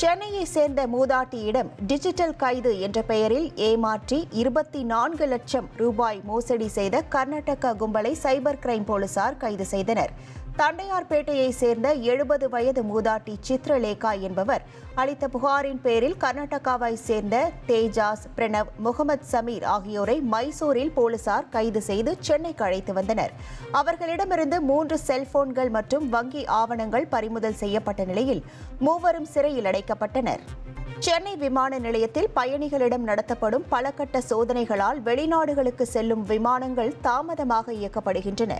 சென்னையை சேர்ந்த மூதாட்டியிடம் டிஜிட்டல் கைது என்ற பெயரில் ஏமாற்றி இருபத்தி நான்கு லட்சம் ரூபாய் மோசடி செய்த கர்நாடக கும்பலை சைபர் கிரைம் போலீசார் கைது செய்தனர். தண்டையார்பேட்டையை சேர்ந்த எழுபது வயது மூதாட்டி சித்ரலேகா என்பவர் அளித்த புகாரின் பேரில் கர்நாடகாவை சேர்ந்த தேஜாஸ் பிரணவ் முகமது சமீர் ஆகியோரை மைசூரில் போலீசார் கைது செய்து சென்னைக்கு அழைத்து வந்தனர். அவர்களிடமிருந்து மூன்று செல்போன்கள் மற்றும் வங்கி ஆவணங்கள் பறிமுதல் செய்யப்பட்ட நிலையில் மூவரும் சிறையில் அடைக்கப்பட்டனர். சென்னை விமான நிலையத்தில் பயணிகளிடம் நடத்தப்படும் பலகட்ட சோதனைகளால் வெளிநாடுகளுக்கு செல்லும் விமானங்கள் தாமதமாக இயக்கப்படுகின்றன.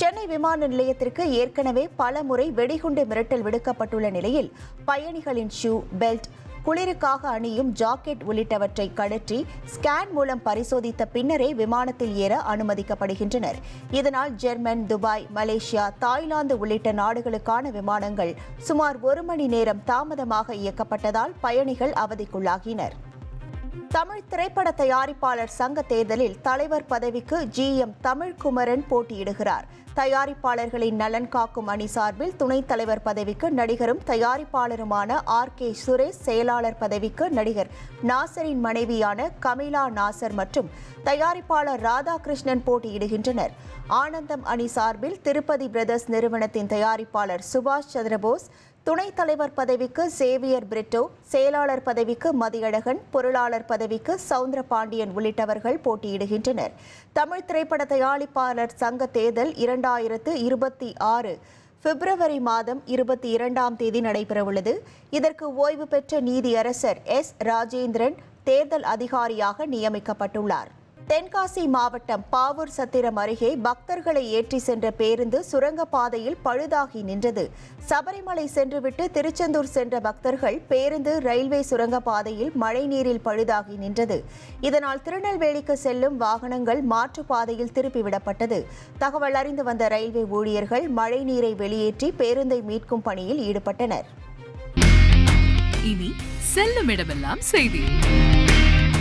சென்னை விமான நிலையத்திற்கு ஏற்கனவே பல முறை வெடிகுண்டு மிரட்டல் விடுக்கப்பட்டுள்ள நிலையில் பயணிகளின் ஷூ பெல்ட் குளிருக்காக அணியும் ஜாக்கெட் உள்ளிட்டவற்றை கழற்றி ஸ்கேன் மூலம் பரிசோதித்த பின்னரே விமானத்தில் ஏற அனுமதிக்கப்படுகின்றனர். இதனால் ஜெர்மன் துபாய் மலேசியா தாய்லாந்து உள்ளிட்ட நாடுகளுக்கான விமானங்கள் சுமார் ஒரு மணி நேரம் தாமதமாக இயக்கப்பட்டதால் பயணிகள் அவதிக்குள்ளாகினர். தமிழ் திரைப்பட தயாரிப்பாளர் சங்க தேர்தலில் தலைவர் பதவிக்கு ஜி எம் தமிழ்குமரன் போட்டியிடுகிறார். தயாரிப்பாளர்களின் நலன் காக்கும் அணி சார்பில் துணைத் தலைவர் பதவிக்கு நடிகரும் தயாரிப்பாளருமான ஆர் கே சுரேஷ் செயலாளர் பதவிக்கு நடிகர் நாசரின் மனைவியான கமிலா நாசர் மற்றும் தயாரிப்பாளர் ராதாகிருஷ்ணன் போட்டியிடுகின்றனர். ஆனந்தம் அணி சார்பில் திருப்பதி பிரதர்ஸ் நிறுவனத்தின் தயாரிப்பாளர் சுபாஷ் சந்திரபோஸ் துணைத் தலைவர் பதவிக்கு சேவியர் பிரிட்டோ செயலாளர் பதவிக்கு மதியழகன் பொருளாளர் பதவிக்கு சவுந்தர பாண்டியன் உள்ளிட்டவர்கள் போட்டியிடுகின்றனர். தமிழ் திரைப்பட தயாரிப்பாளர் சங்க தேர்தல் இரண்டாயிரத்து இருபத்தி ஆறு பிப்ரவரி மாதம் இருபத்தி இரண்டாம் தேதி நடைபெறவுள்ளது. இதற்கு ஓய்வு பெற்ற நீதியரசர் எஸ். ராஜேந்திரன் தேர்தல் அதிகாரியாக நியமிக்கப்பட்டுள்ளார். தென்காசி மாவட்டம் பாவூர் சத்திரம் அருகே பக்தர்களை ஏற்றி சென்ற பேருந்து சுரங்கப்பாதையில் பழுதாகி நின்றது. சபரிமலை சென்றுவிட்டு திருச்செந்தூர் சென்ற பக்தர்கள் பேருந்து ரயில்வே சுரங்கப்பாதையில் மழைநீரில் பழுதாகி நின்றது. இதனால் திருநெல்வேலிக்கு செல்லும் வாகனங்கள் மாற்றுப்பாதையில் திருப்பிவிடப்பட்டது. தகவல் அறிந்து வந்த ரயில்வே ஊழியர்கள் மழைநீரை வெளியேற்றி பேருந்தை மீட்கும் பணியில் ஈடுபட்டனர். இனி செல்லும் இடமெல்லாம் செய்தி.